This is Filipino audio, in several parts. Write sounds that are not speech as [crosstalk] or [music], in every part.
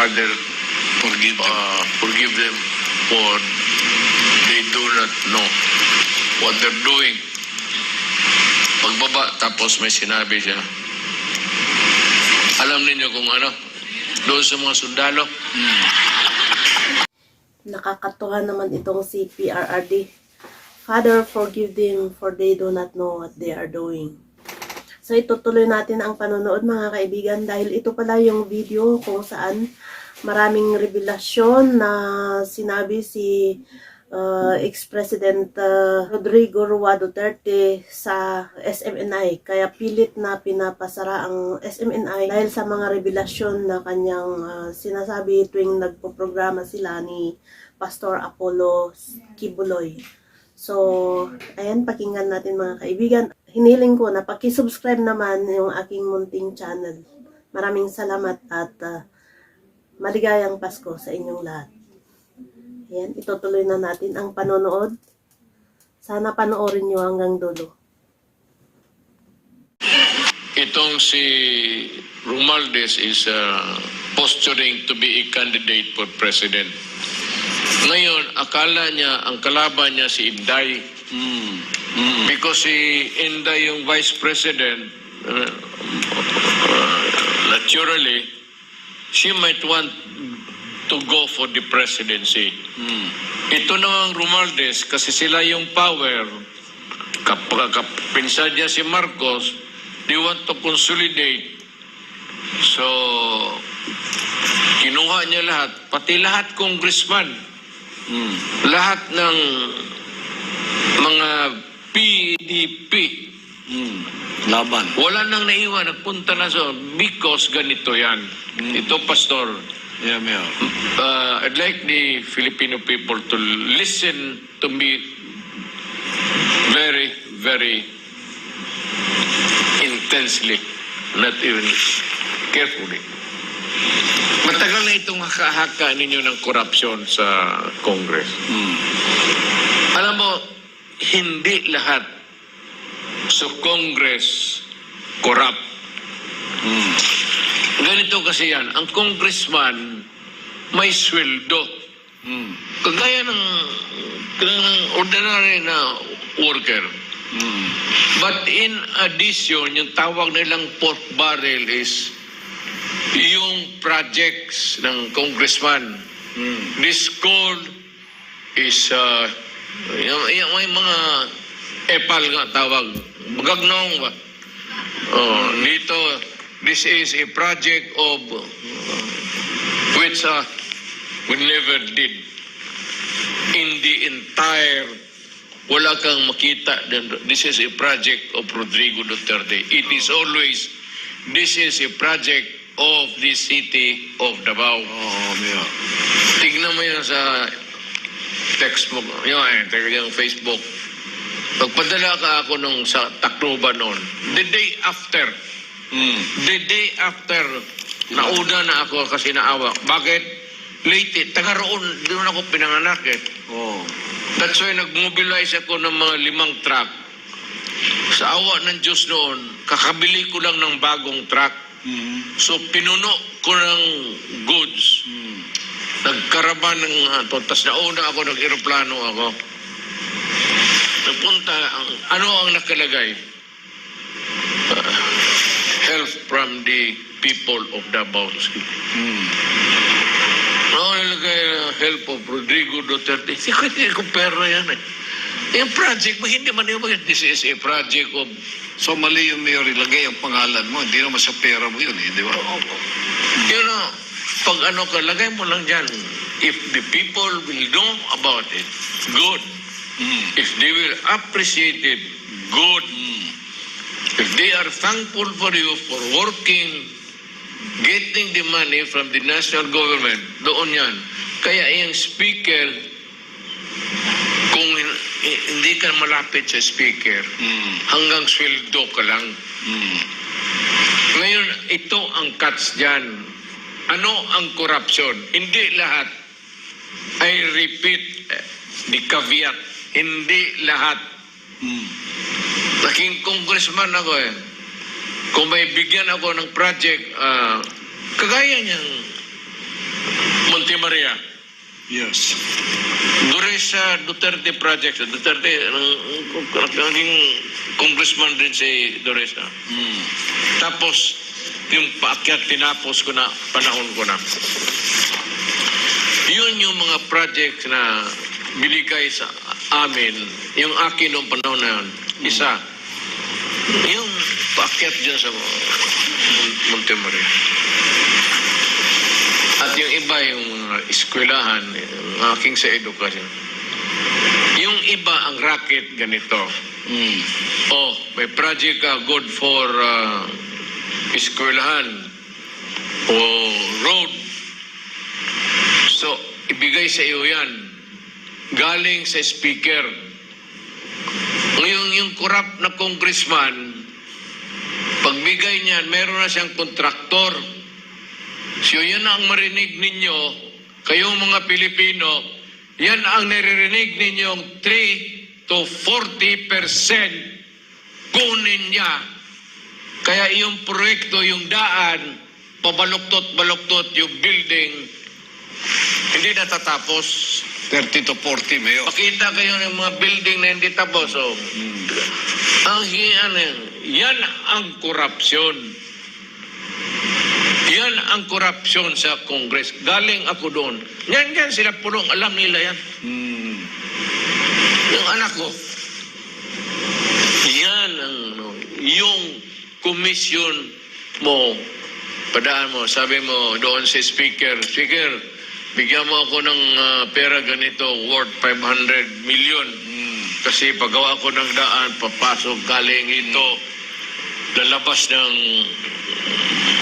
Father, forgive them. Uh, forgive them for they do not know what they're doing. Pagbaba, tapos may sinabi siya. Alam ninyo kung ano? Doon sa mga sundalo. Nakakatuwa naman itong si PRRD. Father, forgive them for they do not know what they are doing. So itutuloy natin ang panonood mga kaibigan dahil ito pala yung video kung saan maraming revelasyon na sinabi si uh, ex-president uh, Rodrigo Rua Duterte sa SMNI. Kaya pilit na pinapasara ang SMNI dahil sa mga revelasyon na kanyang uh, sinasabi tuwing nagpo-programa sila ni Pastor Apollo Kibuloy. So, ayan, pakinggan natin mga kaibigan. Hiniling ko na pakisubscribe naman yung aking munting channel. Maraming salamat at uh, maligayang Pasko sa inyong lahat. Ayan, itutuloy na natin ang panonood. Sana panoorin nyo hanggang dulo. Itong si Romualdez is uh, posturing to be a candidate for president. Ngayon, akala niya, ang kalaban niya si Inday. Because si Inday yung vice president, uh, uh, naturally, she might want to go for the presidency. Ito na ang Romualdez kasi sila yung power. Kapag kapinsan niya si Marcos, they want to consolidate. So, kinuha niya lahat, pati lahat congressman, lahat ng mga PDP, Laban. wala nang naiwan, nagpunta na sa because ganito yan. Ito, Pastor, Yeah, Mayor. uh, I'd like the Filipino people to listen to me very, very intensely, not even carefully. Matagal na itong haka-haka ninyo ng korupsyon sa Congress. Alam mo, hindi lahat sa Congress corrupt. Ganito kasi yan, ang congressman may sweldo. Kagaya ng, ng ordinary na worker. But in addition, yung tawag nilang pork barrel is yung projects ng congressman. This called is uh, yung, yung, may mga epal nga tawag. Magagnong ba? Oh, dito, this is a project of uh, which uh, we never did in the entire wala kang makita. This is a project of Rodrigo Duterte. It is always, this is a project of the city of Davao. Oo, Mayor. Tignan mo yan sa text mo, yun, yung Facebook. Pagpadala ka ako nung sa Tacloban noon, the day after, Mm. the day after, nauna na ako kasi naawa. Bakit? Late, eh. taga roon, doon ako pinanganak eh. Oo. That's why nag-mobilize ako ng mga limang truck. Sa awa ng Diyos noon, kakabili ko lang ng bagong truck. Mm. So pinuno ko ng goods. Mm. Nagkaraban ng uh, tapos nauna ako, nag-aeroplano ako. Nagpunta, ang, ano ang nakalagay? Uh, help from the people of Davao City. Mm. Ano nalagay uh, help of Rodrigo Duterte? [laughs] Hindi ko, hindi ko pera yan eh. Yung project mo, hindi man yung this is a project of So mali yung Mayor, ilagay ang pangalan mo. Hindi naman sa pera mo yun, eh, di ba? You know, pag ano ka, lagay mo lang dyan. If the people will know about it, good. If they will appreciate it, good. If they are thankful for you for working, getting the money from the national government, doon yan. Kaya yung speaker, kung hin- hi- hindi ka malapit sa speaker, Mm. hanggang sweldo ka lang. Mm. Ngayon, ito ang cuts dyan. Ano ang corruption? Hindi lahat. I repeat, eh, the caveat, hindi lahat. Mm. Naging congressman ako eh. Kung may bigyan ako ng project, ah, kagaya niyang Monte Maria. Yes. Dure sa Duterte project, Duterte, ang naging congressman din si Doresa. Mm. Tapos, yung paakyat, tinapos ko na, panahon ko na. Yun yung mga projects na binigay sa amin, yung akin noong panahon na yun, isa. Yung paakyat dyan sa Mon- Monte Maria. At yung iba, yung mga eskwelahan, yung aking sa edukasyon. Yung iba, ang racket ganito. Mm. Oh, may project ka good for uh, eskwelahan o road. So, ibigay sa iyo yan. Galing sa speaker. Ngayon, yung corrupt na congressman, pagbigay niyan, meron na siyang kontraktor. So, yan ang marinig ninyo, kayong mga Pilipino, yan ang naririnig ninyong 3 to 40 percent kunin niya. Kaya yung proyekto, yung daan, pabaluktot-baluktot yung building, hindi natatapos. 30 to 40, Mayor. Pakita kayo ng mga building na hindi tapos. Oh. Mm. Ang yan, yan ang korupsyon. Yan ang korupsyon sa Congress. Galing ako doon. Yan yan sila pulong. Alam nila yan. Mm. Yung anak ko. Yan ang ano, yung commission mo. Padaan mo, sabi mo doon sa speaker, speaker, bigyan mo ako ng ah, pera ganito worth 500 million. Mm. Kasi paggawa ko ng daan, papasok galing ito, lalabas ng,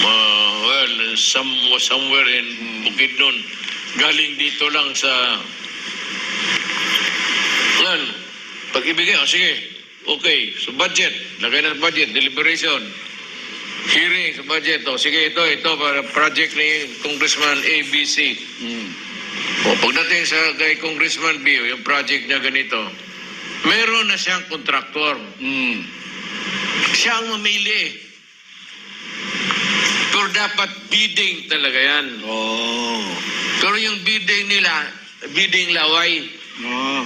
uh, well, some, somewhere in Bukidnon. Galing dito lang sa, ngayon, pag ibigay, oh, sige, okay, so budget, lagay ng budget, deliberation, hearing sa budget, oh, sige, ito, ito, para project ni Congressman ABC. Mm. O, pagdating sa kay Congressman Bio, yung project niya ganito, meron na siyang kontraktor. Mm. Siya ang mamili. Pero dapat bidding talaga yan. Oh. Pero yung bidding nila, bidding laway. Oh.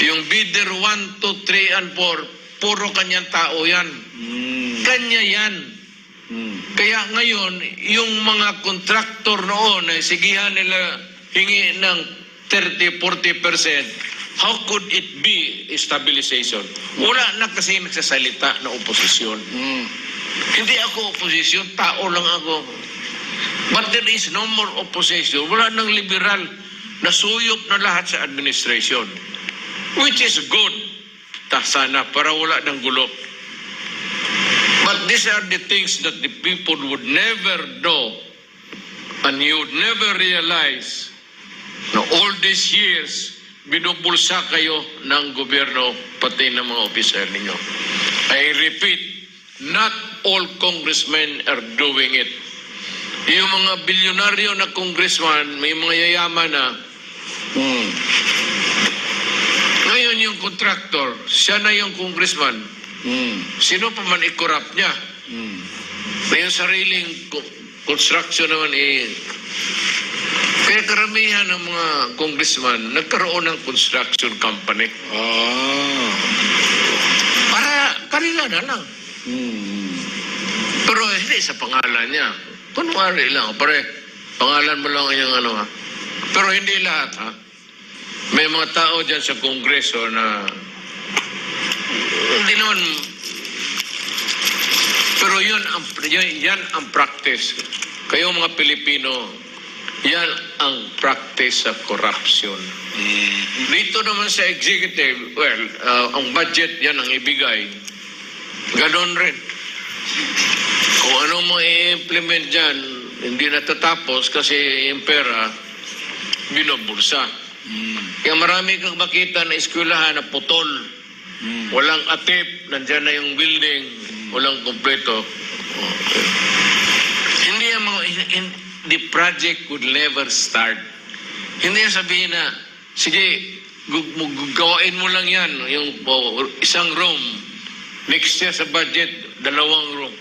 Yung bidder 1, 2, 3, and 4, puro kanyang tao yan. Mm. Kanya yan. Kaya ngayon, yung mga kontraktor noon, na sigihan nila hingi ng 30-40%, how could it be stabilization? Wala na kasi nagsasalita na oposisyon. Mm. Hindi ako oposisyon, tao lang ako. But there is no more opposition. Wala nang liberal. Nasuyop na lahat sa administration. Which is good. Ta sana para wala ng gulo. But these are the things that the people would never know and you would never realize na all these years binubulsa kayo ng gobyerno pati ng mga opisyal ninyo. I repeat, not all congressmen are doing it. Yung mga bilyonaryo na congressman, may mga yayaman na, Mm. ngayon yung contractor, siya na yung congressman. Mm. Sino pa man i-corrupt niya? Mm. Yung sariling co- construction naman eh. Kaya karamihan ng mga congressman nagkaroon ng construction company. Ah. Para kanila na lang. Mm. Pero hindi sa pangalan niya. Kunwari lang, pare, pangalan mo lang yung ano ha. Pero hindi lahat ha. May mga tao dyan sa kongreso na hindi naman pero yun ang yan, yan ang practice. Kayo mga Pilipino, yan ang practice sa corruption. Mm. Dito naman sa executive, well, uh, ang budget yan ang ibigay. Ganon rin. Kung ano mo i-implement dyan, hindi natatapos kasi yung pera, binubulsa. Mm. Kaya marami kang makita na eskwelahan na putol. Mm. Walang atip, nandyan na yung building, walang kompleto. Okay. Hindi yung mga, in- the project could never start. Hindi yung sabihin na, sige, gawain mo lang yan, yung oh, isang room. Next year sa budget, dalawang room.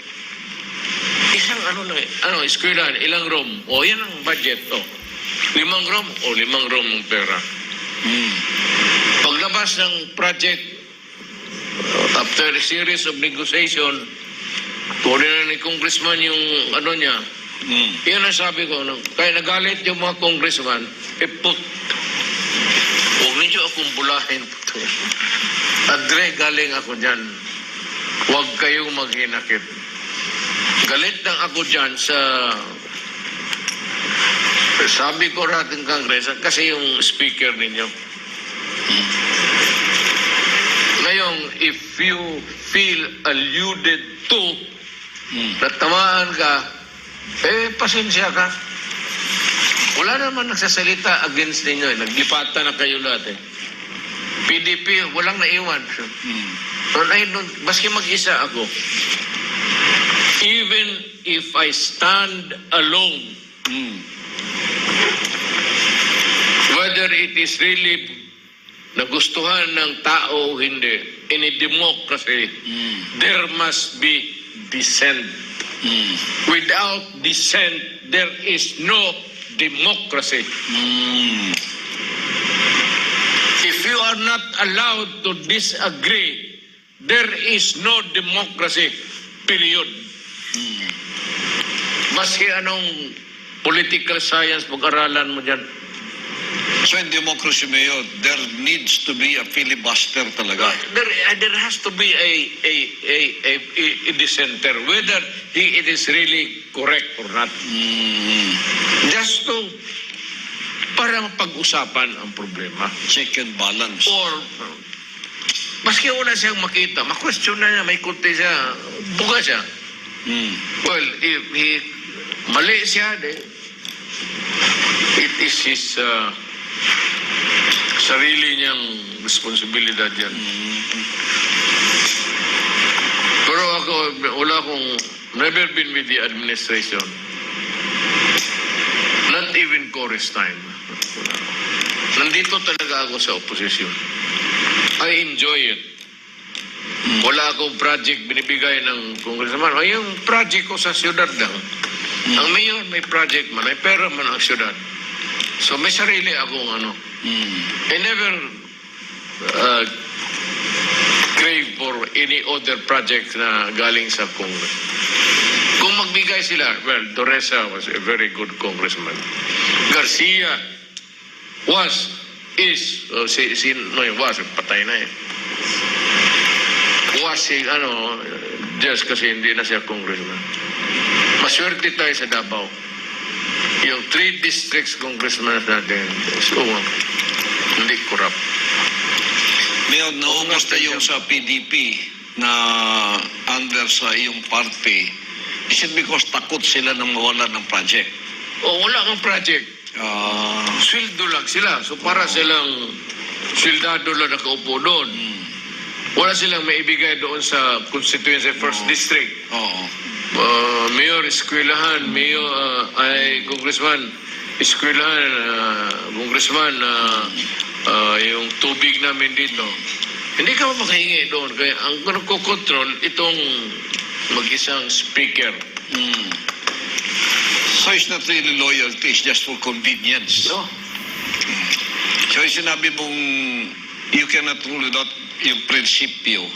Isang ano lang, ano, eskwelahan, ilang room. O, yan ang budget, oh. Limang rom o limang rom ng pera. Mm. Paglabas ng project, after a series of negotiation, kunin na ni congressman yung ano niya, Mm. Yan ang sabi ko, no? kaya nagalit yung mga congressman, eh put, huwag ninyo akong bulahin. Adre, galing ako dyan. Huwag kayong maghinakit. Galit lang ako dyan sa sabi ko rating Congress kasi yung speaker ninyo. Ngayon, if you feel alluded to, Mm. natamaan ka, eh, pasensya ka. Wala naman nagsasalita against ninyo. Eh. Naglipatan na kayo lahat eh. PDP, walang naiwan. Mm. Pero I don't, maski mag-isa ako, even if I stand alone, Mm. whether it is really nagustuhan ng tao o hindi, in a democracy, Mm. there must be dissent. Mm. Without dissent, there is no democracy. Mm. If you are not allowed to disagree, there is no democracy. Period. Maski anong political science pag-aralan mo dyan. So in democracy, Mayor, there needs to be a filibuster talaga. There, there has to be a, a, a, a, a dissenter, whether he, it is really correct or not. Mm. Just to, para pag-usapan ang problema. Check and balance. Or, maski wala siyang makita, ma-question na niya, may kunti siya, buga siya. Mm. Well, if he, mali siya, de, it is his uh, sarili niyang responsibilidad yan. Pero ako, wala akong, never been with the administration. Not even chorus time. Nandito talaga ako sa opposition. I enjoy it. Wala akong project binibigay ng congressman. Ay, yung project ko sa syudad lang. Ang mayor may project man, may pera man ang syudad. So may sarili akong ano. Mm. I never uh, crave for any other project na galing sa Congress. Kung magbigay sila, well, Doresa was a very good congressman. Garcia was, is, uh, si, si, no, was, patay na eh. Was si, ano, just kasi hindi na siya congressman. Maswerte tayo sa Davao. Yung three districts congressman natin, so, hindi corrupt. Mayor, naungas na yung sa PDP na under sa iyong party. Is it because takot sila na mawala ng project? O wala kang project, Ah, sweldo lang sila. So para silang sweldado lang nakaupo doon. Wala silang maibigay doon sa constituency first Oo. district. oo. Uh, mayor, eskwelahan, mayor, uh, ay congressman, eskwelahan, uh, congressman, uh, uh, yung tubig namin dito. Hindi ka makahingi doon. Kaya ang nagkocontrol, itong mag-isang speaker. Mm. So it's not really loyalty, it's just for convenience. No? So yung sinabi mong you cannot rule without yung prinsipyo.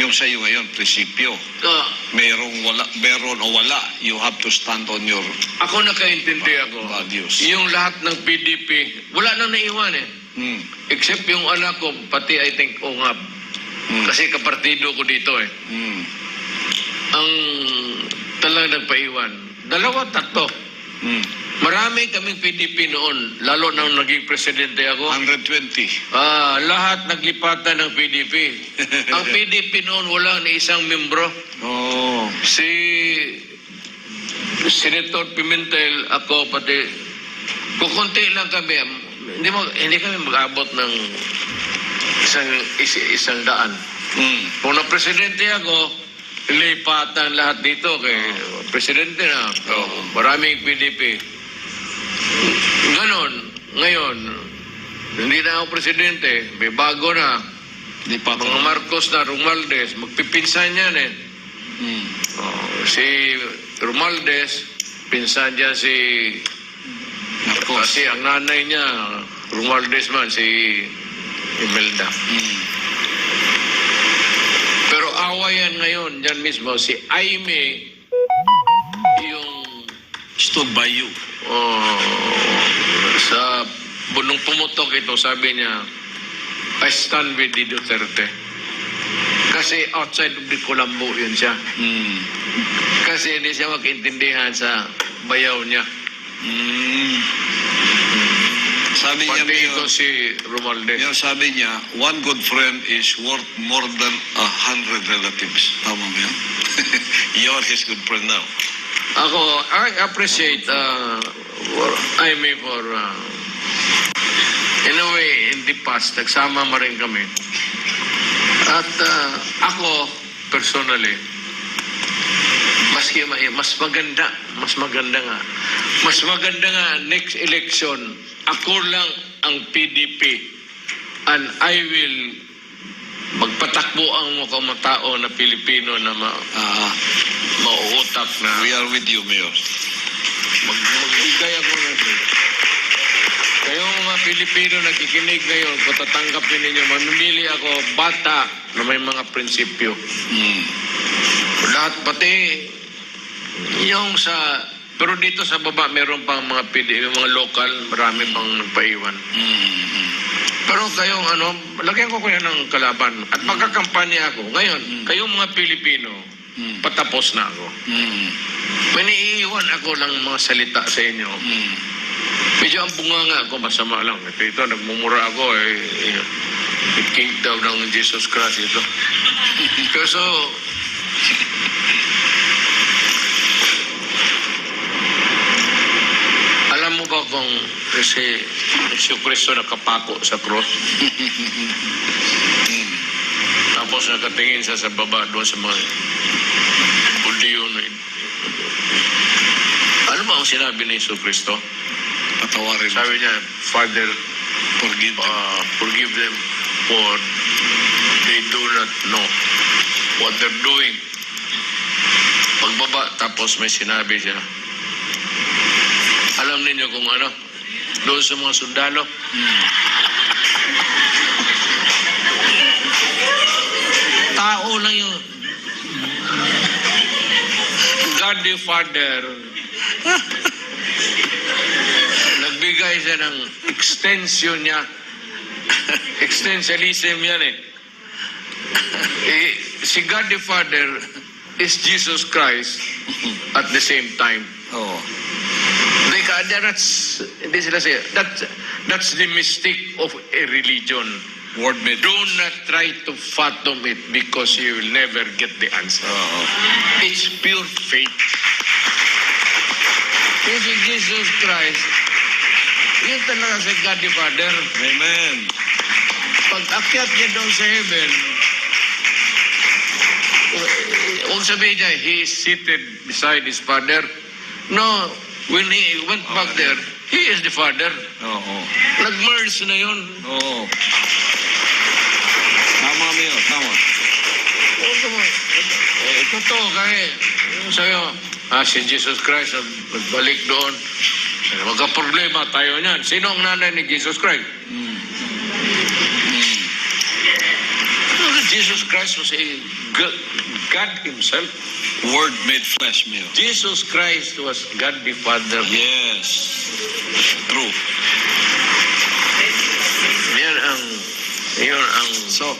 Yung sa'yo ngayon, prinsipyo. Uh, Merong wala, meron o wala, you have to stand on your ako nakaintindi ako. values. Yung lahat ng PDP, wala nang naiwan eh. Mm. Except yung anak ko, pati I think ungab. Mm. Kasi kapartido ko dito eh. Mm. Ang talagang nagpaiwan. Dalawa, tatlo. Mm. Marami kaming PDP noon, lalo nang naging presidente ako. 120. Ah, lahat naglipatan ng PDP. [laughs] Ang PDP noon wala ni isang membro. Oh. Si Senator Pimentel, ako pati, kukunti lang kami. Hindi, mo, hindi kami mag-abot ng isang, is, isang daan. Mm. Kung na presidente ako, lipatan lahat dito kay presidente na. Oo. Maraming PDP. Ganon. Ngayon, hindi na ako presidente. May bago na. Di pa Mga Marcos na Romualdez. Magpipinsan yan eh. Mm. Oh, si Romualdez, pinsan dyan si Marcos. Kasi ang nanay niya, Romualdez man, si Imelda. Mm. Pero awayan ngayon, dyan mismo, si Aime, yung Stood by you. Oh, sa bunong pumutok ito, sabi niya, I stand with the Duterte. Kasi outside of the Colombo yun siya. Mm. Kasi hindi siya magkaintindihan sa bayaw niya. Mm. Sabi niya, Pati ito Mayor, si Romualdez. Mayor, sabi niya, one good friend is worth more than a hundred relatives. Tama ba yun? [laughs] You're his good friend now. Ako, I appreciate uh, I mean for uh, in a way, in the past, nagsama mo rin kami. At uh, ako, personally, maski ma- mas maganda, mas maganda nga, mas maganda nga next election, ako lang ang PDP and I will magpatakbo ang mga tao na Pilipino na ma, Ah, mauutak na we are with you, Mayor. Mag magbigay ako ng Kayong mga Pilipino nakikinig ngayon, kung tatanggapin ninyo, mamimili ako bata na may mga prinsipyo. Mm. Lahat pati yung sa pero dito sa baba meron pang mga yung mga local, marami pang nagpaiwan. Mm. Pero kayong ano, lagyan ko kayo ng kalaban at magkakampanya ako. Ngayon, kayong mga Pilipino, Mm. patapos na ako. Mm. May naiiwan ako lang mga salita sa inyo. Mm. Medyo ang bunganga ako, masama lang. Ito, ito nagmumura ako eh. eh, King daw ng Jesus Christ ito. [laughs] Kasi alam mo ba kung si Yesu Cristo nakapako sa cross? [laughs] Tapos nakatingin siya sa baba doon sa mga Budiyo na Ano ba ang sinabi ni Yesu Cristo? Patawarin. Sabi niya, Father, Forgive them. uh, forgive them for they do not know what they're doing. Pagbaba, tapos may sinabi siya. Alam ninyo kung ano? Doon sa mga sundalo. Tao lang yun. God the Father nagbigay siya ng extension niya. Extensialism yan eh. eh. Si God the Father is Jesus Christ at the same time. They, ka- that's, hindi sila siya, that's, that's the mystique of a religion. Word made. Do not try to fathom it because you will never get the answer. Oo. It's pure faith. Kasi Jesus Christ, yun talaga si God the Father. Amen. Pag akyat niya doon sa heaven, huwag sabihin niya, he is seated beside his Father. No, when he went back there, he is the Father. Oo. Nag-merge na yun. Oo. Tama, Mayor. Tama. Oo, tama. Eh, totoo kaya. Sa'yo, ah, si Jesus Christ nag- nagbalik doon. Eh, Magka-problema tayo niyan. Sino ang nanay ni Jesus Christ? Mm. Jesus Christ was a God, himself. Word made flesh, Mayor. Jesus Christ was God the Father. Yes. True. Yan ang, yun ang So,